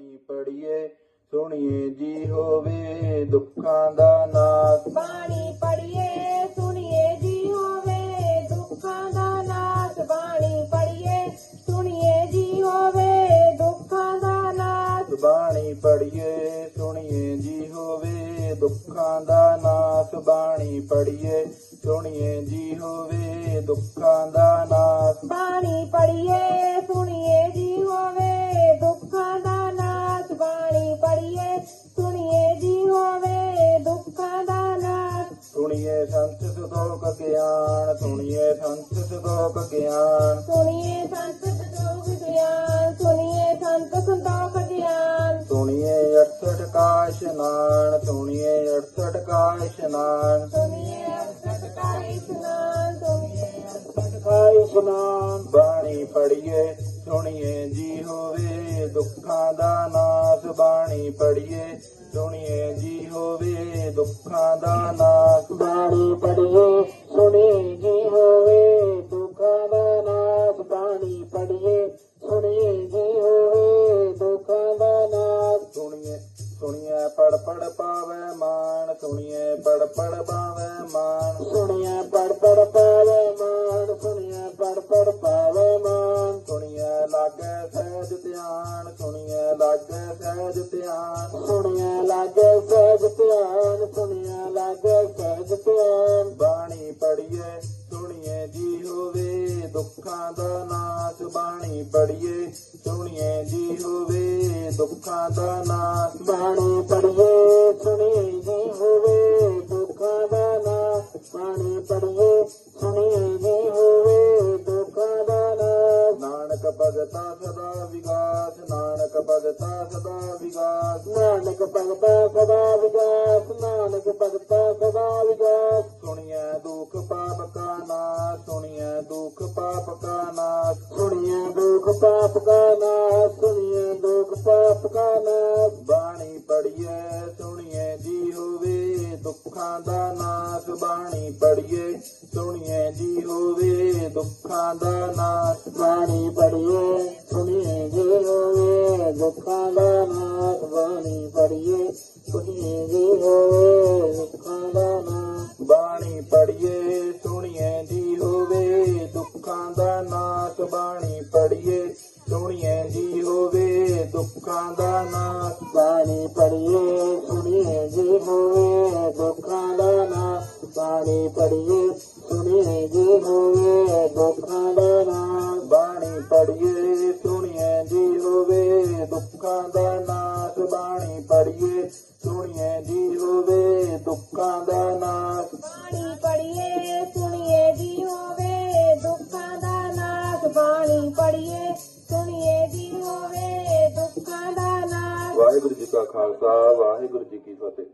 ਬਾਣੀ ਪੜੀਏ ਸੁਣੀਏ ਜੀ ਹੋਵੇ ਦੁੱਖਾਂ ਦਾ ਨਾਸ। ਬਾਣੀ ਪੜੀਏ ਸੁਣੀਏ ਜੀ ਹੋਵੇ ਦੁੱਖਾਂ ਦਾ ਨਾਸ਼। ਬਾਣੀ ਪੜੀਏ ਸੁਣੀਏ ਜੀ ਹੋਵੇ ਦੁੱਖਾਂ ਦਾ ਨਾਸ਼। ਬਾਣੀ ਪੜੀਏ ਸੁਣੀਏ ਜੀ ਹੋਵੇ ਦੁੱਖਾਂ ਦਾ ਨਾਸ। ਬਾਣੀ ਪੜੀਏ ਸੁਣੀਏ ਜੀ ਹੋਵੇ ਦੁੱਖਾਂ ਦਾ ਨਾਸ। ਬਾਣੀ ਪੜੀਏ ਸੁਣੀਏ ਸੰਤ ਸੁਦੋਖ ਗਿਆਨ ਸੁਣੀਏ ਸੰਤ ਸੁਦੋਖ ਗਿਆਨ। ਸੁਣੀਏ ਸੰਤ ਸੰਤੋਖ ਗਿਆਨ ਸੁਣੀਏ ਸੰਤ ਸੰਤੋਖ ਗਿਆਨ। ਸੁਣੀਏ 68 ਕਾ ਇਸ਼ਨਾਨ ਸੁਣੀਏ 68 ਕਾ ਇਸ਼ਨਾਨ ਸੁਣੀਏ ਅਰਸਤ ਕਾ ਇਸ਼ਨਾਨ ਸੁਣੀਏ ਅਰਸਤ ਕਾ ਇਸ਼ਨਾਨ ਬਾਣੀ ਪੜੀਏ ਸੁਣੀਏ ਜੀ ਹੋਵੇ ਦੁੱਖਾਂ ਦਾ ਨਾਸ ਬਾਣੀ ਪੜੀਏ ਸੁਣੀਏ ਜੀ ਹੋਵੇ ਦੁੱਖਾਂ ਦਾ ਨਾਸ। ਬਾਣੀ ਪੜੀਏ ਸੁਣੀਏ ਜੀ ਹੋਵੇ ਦੁੱਖਾਂ ਦਾ ਨਾਸ। ਬਾਣੀ ਪੜੀਏ ਸੁਣੀਏ ਜੀ ਹੋਵੇ ਦੁੱਖਾਂ ਦਾ ਨਾਸ। ਸੁਣੀਏ ਸੁਣੀਏ ਪੜ ਪੜ ਪਾਵੇ ਮਾਨ ਸੁਣੀਏ ਪੜ ਪੜ ਪਾਵੇ ਮਾਨ ਸੁਣੀਏ ਪੜ ਪੜ ਪਾਵੇ ਮਾਨ ਸੁਣੀਏ ਪੜ ਪੜ ਪਾਵੇ ਮਾਨ ਸੁਣੀਏ ਲਾਗੇ ਸਹਿਜ ਧਿਆਨ ਸੁਣੀਏ ਲਾਗੇ ਸਹਿਜ ਧਿਆਨ, ਸੁਣਿਆ ਲਾਗੇ ਸਹਿਜ ਧਿਆਨ, ਸੁਣਿਆ ਲਾਗੇ ਸਹਿਜ ਧਿਆਨ। ਬਾਣੀ ਪੜੀਏ ਸੁਣੀਏ ਜੀ ਹੋਵੇ, ਦੁੱਖਾਂ ਦਾ ਨਾਸ ਬਾਣੀ ਪੜੀਏ ਸੁਣੀਏ ਜੀ ਹੋਵੇ, ਦੁੱਖਾਂ ਦਾ ਨਾਸ। ਬਾਣੀ ਪੜੀਏ ਸੁਣੀਏ ਜੀ ਹੋਵੇ, ਦੁੱਖਾਂ ਦਾ ਨਾਸ। ਬਾਣੀ ਪੜੀਏ ਸੁਣੀਏ ਜੀ ਹੋਵੇ, ਦੁੱਖਾਂ ਦਾ ਨਾਸ। ਨਾਨਕ ਭਗਤਾ ਸਦਾ ਵਿਗਾਸ ਨਾਨਕ ਭਗਤਾ ਸਦਾ ਵਿਗਾਸ, ਨਾਨਕ ਭਗਤਾ ਸਦਾ ਵਿਗਾਸ, ਨਾਨਕ ਭਗਤਾ ਸਦਾ ਵਿਗਾਸ। ਸੁਣੀਏ ਦੁੱਖ ਪਾਪ ਕਾ ਨਾਸ ਸੁਣੀਏ ਦੁੱਖ ਪਾਪ ਕਾ ਨਾਸ ਸੁਣੀਏ ਦੁੱਖ ਪਾਪ ਕਾ ਨਾਸ ਸੁਣੀਏ ਦੁੱਖ ਪਾਪ ਕਾ ਨਾਸ। ਬਾਣੀ ਪੜੀਏ ਸੁਣੀਏ ਜੀ ਹੋਵੇ, ਦੁੱਖਾਂ ਦਾ ਨਾਸ। ਬਾਣੀ ਪੜੀਏ ਸੁਣੀਏ ਜੀ ਹੋਵੇ, ਦੁੱਖਾਂ ਦਾ ਨਾਸ। ਬਾਣੀ ਪੜੀਏ ਸੁਣੀਏ ਜੀ ਹੋਵੇ ਦੁੱਖਾਂ ਦਾ ਨਾਸ ਬਾਣੀ ਪੜੀਏ ਸੁਣੀਏ ਜੀ ਹੋਵੇ ਦੁੱਖਾਂ ਦਾ ਨਾਸ ਬਾਣੀ ਪੜੀਏ ਸੁਣੀਏ, ਜੀ ਹੋਵੇ, ਦੁੱਖਾਂ ਦਾ ਨਾਸ ਬਾਣੀ ਪੜੀਏ ਸੁਣੀਏ, ਜੀ ਹੋਵੇ, ਦੁੱਖਾਂ ਦਾ ਨਾਸ ਬਾਣੀ ਪੜੀਏ ਸੁਣੀਏ, ਜੀ ਹੋਵੇ, ਦੁੱਖਾਂ ਦਾ ਨਾਸ ਬਾਣੀ ਪੜੀਏ ਸੁਣੀਏ, ਜੀ ਹੋਵੇ, ਦੁੱਖਾਂ ਬਾਣੀ ਪੜੀਏ ਸੁਣੀਏ ਜੀ ਹੋਵੇ ਦੁੱਖਾਂ ਦਾ ਨਾਸ। ਬਾਣੀ ਪੜੀਏ ਸੁਣੀਏ ਜੀ ਹੋਵੇ ਦੁੱਖਾਂ ਦਾ ਨਾਸ਼। ਬਾਣੀ ਪੜੀਏ ਸੁਣੀਏ ਜੀ ਹੋਵੇ ਦੁੱਖਾਂ ਦਾ ਨਾਸ਼। ਵਾਹਿਗੁਰੂ ਜੀ ਕਾ ਖਾਲਸਾ ਵਾਹਿਗੁਰੂ ਜੀ ਕੀ ਫਤਿਹ।